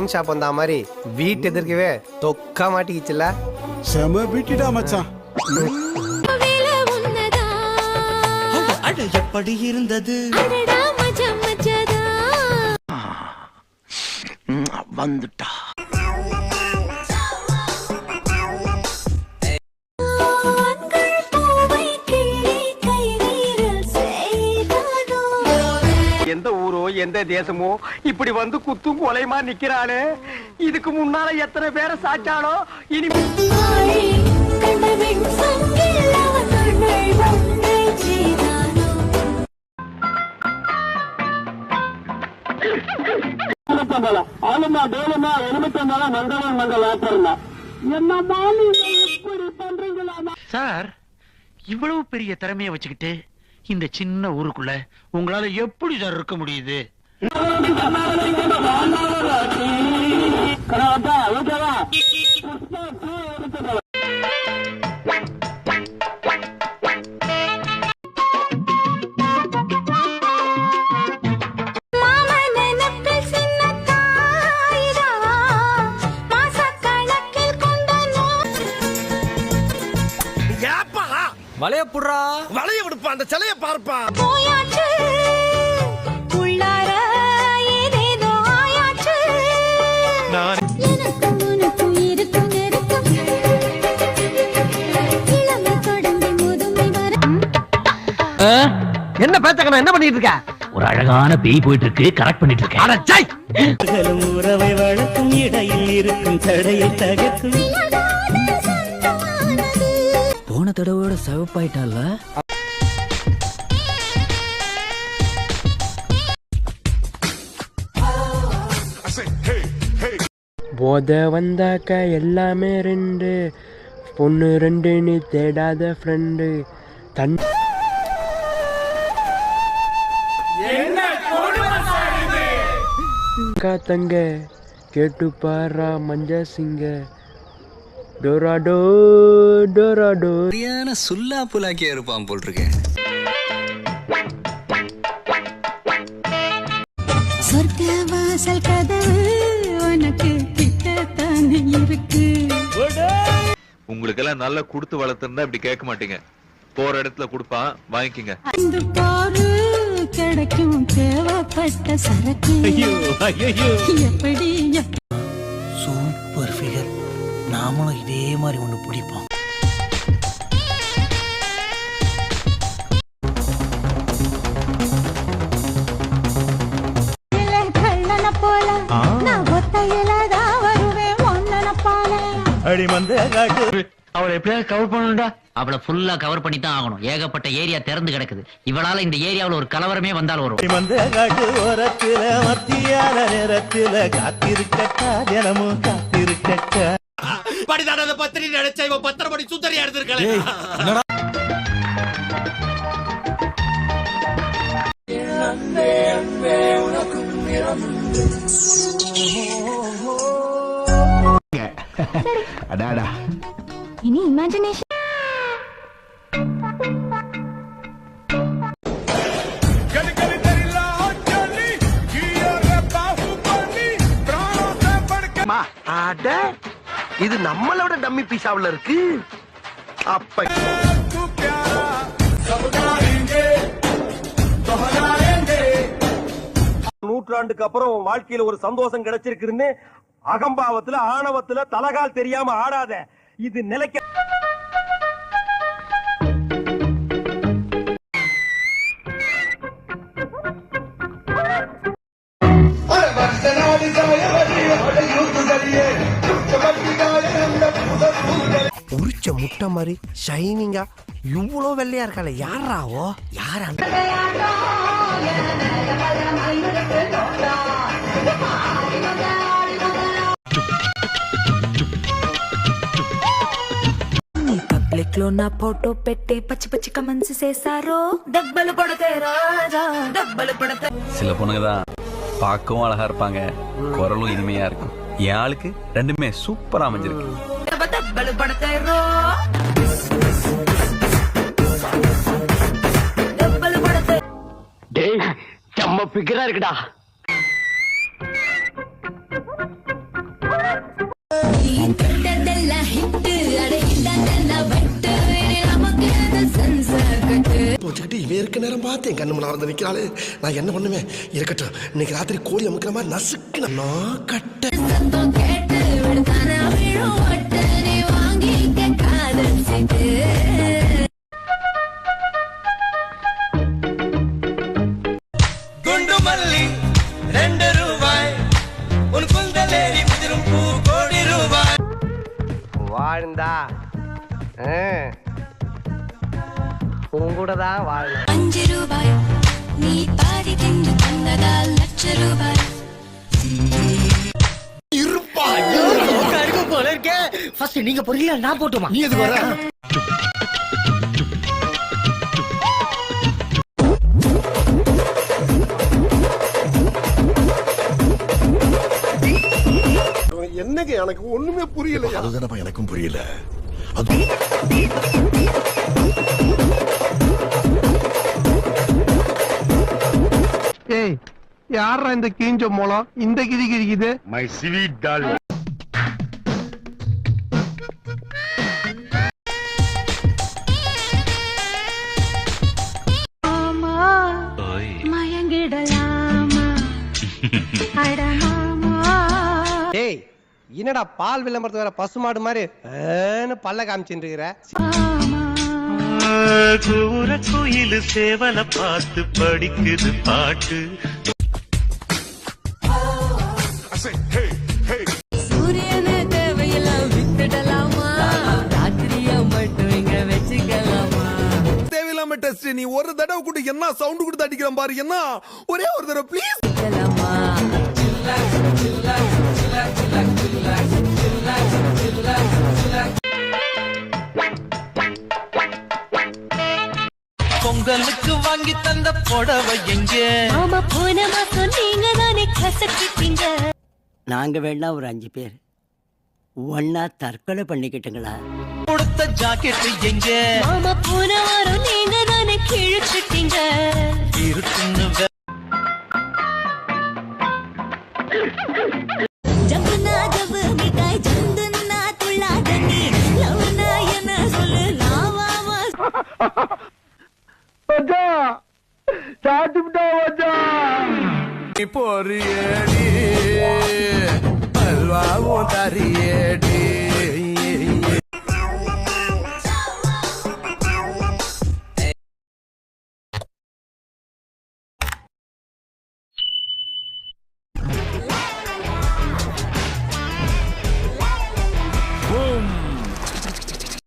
Wine shop வந்தா மாதிரி வீட்டு எதிர்க்கவே தொக்கா மாட்டிக்கிச்சுல. செம பீட்டிடா மச்சான். வேலை உன்னதா? அட எப்படி இருந்தது? வந்துட்டா. எந்த தேசமோ? இப்படி வந்து குத்தும் கொலைமா நிக்கிறானே இதுக்கு முன்னால எத்தனை பேரை சாச்சானோ இனி ஆழி கண்டவின் சங்கில் அவன் கண்கள் ஒன்றை செய்தானோ சார் இவ்வளவு பெரிய திறமைய வச்சுக்கிட்டு இந்த சின்ன ஊருக்குள்ள உங்களால எப்படி சார் இருக்க முடியுது வளைய புடுறா? வளைய விடுப்பா அந்த சிலைய பார்ப்பா. என்ன பேச்சக்கணும் என்ன பண்ணிட்டு இருக்க ஒரு அழகான பேய் போயிட்டு இருக்கு கரெக்ட் பண்ணிட்டு இருக்கேன் உறவை வளர்க்கும் இடையில் இருக்கும் தடையை தகர்க்கும். போன தடவோட சிவப்பாயிட்டால? போத வந்தாக்க எல்லாமே ரெண்டு. பொண்ணு ரெண்டு நீ தேடாத ஃப்ரெண்டு தன் அக்கா தங்க கேட்டு பாரா மஞ்ச சிங்க. டோராடோ டோராடோ. சரியான சுல்லா புலாக்கியா இருப்பான் போல் இருக்கேன் சொர்க்க வாசல் கதவு உனக்கு கிட்டத்தானே இருக்கு. உங்களுக்கெல்லாம் நல்லா கொடுத்து வளர்த்துருந்தா இப்படி கேட்க மாட்டீங்க. போற இடத்துல கொடுப்பான் வாங்கிக்கங்க. இந்த பாரு கிடைக்கும் தேவைப்பட்ட சரக்கு. எப்படி நாமளும் இதே மாதிரி ஒண்ணு பிடிப்போம். அவளை எப்படியாவது கவர் பண்ணணும்டா. அவளை ஃபுல்லா கவர் பண்ணி தான் ஆகணும். ஏகப்பட்ட ஏரியா திறந்து கிடக்குது. இவளால இந்த ஏரியாவுல ஒரு கலவரமே வந்தாலும் வரும். வந்த காட்டு ஓரத்துல நேரத்துல காத்திருக்கட்டா தினமும் காத்திருக்கட்டா. படிதான பத்திரி நினைச்ச இவன் பத்திர படி சுத்தரியா எடுத்திருக்கேன் இனி இமேஜினேஷன் அட. இது நம்மளோட டம்மி பீஸாவுல இருக்கு. அப்ப நூற்றாண்டுக்கு அப்புறம் வாழ்க்கையில ஒரு சந்தோஷம் கிடைச்சிருக்குன்னு அகம்பாவத்துல ஆணவத்துல தலகால் தெரியாம ஆடாத. இது நிலைக்க முட்டை மாதிரி ஷைனிங்கா இவ்வளோ வெள்ளையா இருக்காளே யாராவோ யாரா పబ్లిక్ లో నా ఫోటో పెట్టి పచ్చి పచ్చి కమెంట్స్ చేశారు దెబ్బలు పడతాయి రాజా దెబ్బలు పడతాయి சில பொண்ணுங்க தான் பார்க்கவும் அழகா இருப்பாங்க குரலும் இனிமையா இருக்கும் என் ஆளுக்கு ரெண்டுமே சூப்பரா அமைஞ்சிருக்கு దెబ్బలు పడతాయి రో கட்டு வச்சுக்கிட்டு இவன் இருக்க நேரம் பார்த்து என் கண்ணு முன்னால வந்து நிக்கிறாளே. நான் என்ன பண்ணுவேன்? இருக்கட்டும். இன்னைக்கு ராத்திரி கோழி அமுக்கிற மாதிரி நசுக்கு நான் கட்ட வாங்கிக்க காதல் வாழ்ந்தா? உன் கூட தான் வாழணும் அஞ்சு ரூபாய் நீ பாதி தின்று தந்ததால் லட்ச ரூபாய். போல இருக்கே. ஃபர்ஸ்ட் நீங்க பொரியல நான் போட்டுமா? நீ எதுக்கு வர? என்னங்க எனக்கு ஒண்ணுமே புரியல அதுதானப்பா எனக்கும் புரியல. அது ஏய் யாரா இந்த கீஞ்ச மூலம் இந்த கிரி கிரிக்குது மயங்கிடலாமா? அடமாமா ஏய் என்னடா பால் விளம்பரத்து வேற பசுமாடு மாதிரி ஏன்னு பல்ல காமிச்சுட்டு இருக்கிற கூற கோயில் சேவல பார்த்து படிக்குது பாட்டு டெஸ்ட் நீ ஒரு தடவை கூட என்ன சவுண்ட் கொடுத்து அடிக்கிறான் பாரு என்ன? ஒரே ஒரு தடவை ப்ளீஸ் பொங்கலுக்கு வாங்கி தந்த புடவை எங்கே? ஆமா போன மாசம் நீங்க தானே கசக்கிட்டீங்க. நாங்க வேணா ஒரு அஞ்சு பேர். ஒன்னா தற்கொலை பண்ணிக்கிட்டுங்களா? கொடுத்த ஜாக்கெட் எங்கே? ஆமா போன வாரம் நீங்க தானே கிழிச்சிட்டீங்க. இருக்குன்னு వచ్చా చాటుపుటా వచ్చా పొరియేడి